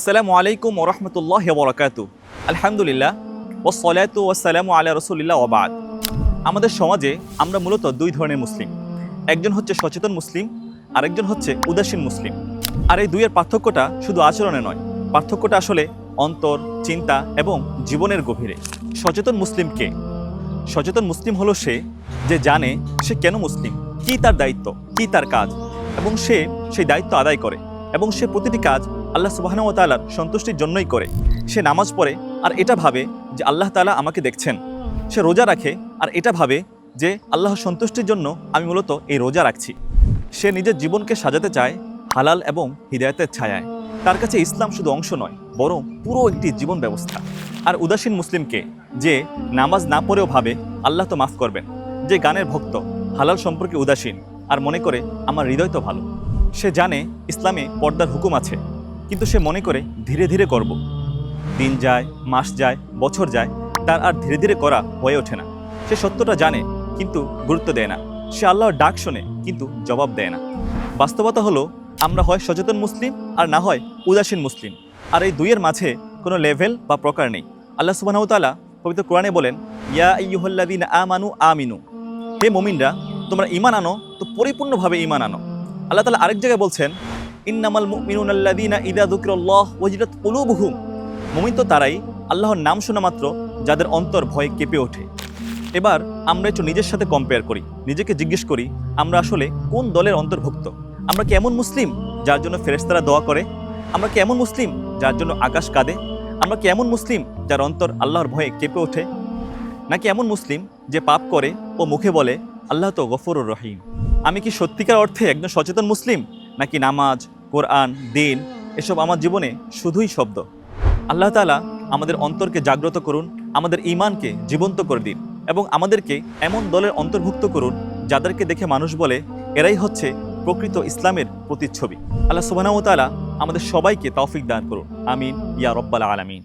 আসসালামু আলাইকুম ওরহমতুল্লাহ বরকাত আলহামদুলিল্লাহ ওসলাতু ওসালামু আলা রসুলিল্লাহ ওবাদ আমাদের সমাজে আমরা মূলত দুই ধরনের মুসলিম। একজন হচ্ছে সচেতন মুসলিম, আরেকজন হচ্ছে উদাসীন মুসলিম। আর এই দুইয়ের পার্থক্যটা শুধু আচরণে নয়, পার্থক্যটা আসলে অন্তর, চিন্তা এবং জীবনের গভীরে। সচেতন মুসলিম কে? সচেতন মুসলিম হলো সে যে জানে সে কেন মুসলিম, কি তার দায়িত্ব, কি তার কাজ, এবং সে সেই দায়িত্ব আদায় করে, এবং সে প্রতিটি কাজ আল্লাহ সুবাহানুয়া তালার সন্তুষ্টির জন্যই করে। সে নামাজ পড়ে আর এটা ভাবে যে আল্লাহ তালা আমাকে দেখছেন। সে রোজা রাখে আর এটা ভাবে যে আল্লাহ সন্তুষ্টির জন্য আমি মূলত এই রোজা রাখছি। সে নিজের জীবনকে সাজাতে চায়, হালাল এবং হৃদায়তের ছায়ায়। তার কাছে ইসলাম শুধু অংশ নয়, বরং পুরো একটি জীবন ব্যবস্থা। আর উদাসীন মুসলিমকে যে নামাজ না পড়েও ভাবে, আল্লাহ তো মাফ করবেন। যে গানের ভক্ত, হালাল সম্পর্কে উদাসীন আর মনে করে, আমার হৃদয় তো ভালো। সে জানে ইসলামে পর্দার হুকুম আছে। কিন্তু সে মনে করে ধীরে ধীরে করব। দিন যায়, মাস যায়, বছর যায়, তার আর ধীরে ধীরে করা হয়ে ওঠে না। সে সত্যটা জানে, কিন্তু গুরুত্ব দেয় না। সে আল্লাহর ডাক শোনে, কিন্তু জবাব দেয় না। বাস্তবতা হলো, আমরা হয় সচেতন মুসলিম আর না হয় উদাসীন মুসলিম। আর এই দুইয়ের মাঝে কোনো লেভেল বা প্রকার নেই। আল্লাহ সুবাহতালা পবিত্র কোরআনে বলেন, ইয়া ইয়ুহল্লাদিন আমানু আমিনু। হে মমিনরা, তোমরা ইমান আনো, তো পরিপূর্ণভাবে ইমান আনো। আল্লাহ তালা আরেক জায়গায় বলছেন ইন্নামাল মুমিনুন আল্লাদিনা ইদা দুকিরাল্লাহ মুমিন তো তারাই আল্লাহর নাম শোনা মাত্র, যাদের অন্তর ভয়ে কেঁপে ওঠে। এবার আমরা একটু নিজের সাথে কম্পেয়ার করি, নিজেকে জিজ্ঞেস করি, আমরা আসলে কোন দলের অন্তর্ভুক্ত? আমরা কি এমন মুসলিম যার জন্য ফেরেশতারা দোয়া করে? আমরা কি এমন মুসলিম যার জন্য আকাশ কাঁদে? আমরা কি এমন মুসলিম যার অন্তর আল্লাহর ভয়ে কেঁপে ওঠে? নাকি এমন মুসলিম যে পাপ করে ও মুখে বলে, আল্লাহ তো গফরুর রহিম আমি কি সত্যিকার অর্থে একজন সচেতন মুসলিম? নাকি নামাজ কোরআন, দিন, এসব আমার জীবনে শুধুই শব্দ। আল্লাহ তালা আমাদের অন্তরকে জাগ্রত করুন, আমাদের ইমানকে জীবন্ত করে দিন এবং আমাদেরকে এমন দলের অন্তর্ভুক্ত করুন যাদেরকে দেখে মানুষ বলে, এরাই হচ্ছে প্রকৃত ইসলামের প্রতিচ্ছবি। আল্লাহ সুবাহ আমাদের সবাইকে তৌফিক দান করুন। আমিন। ইয়া রব্বাল আলামিন।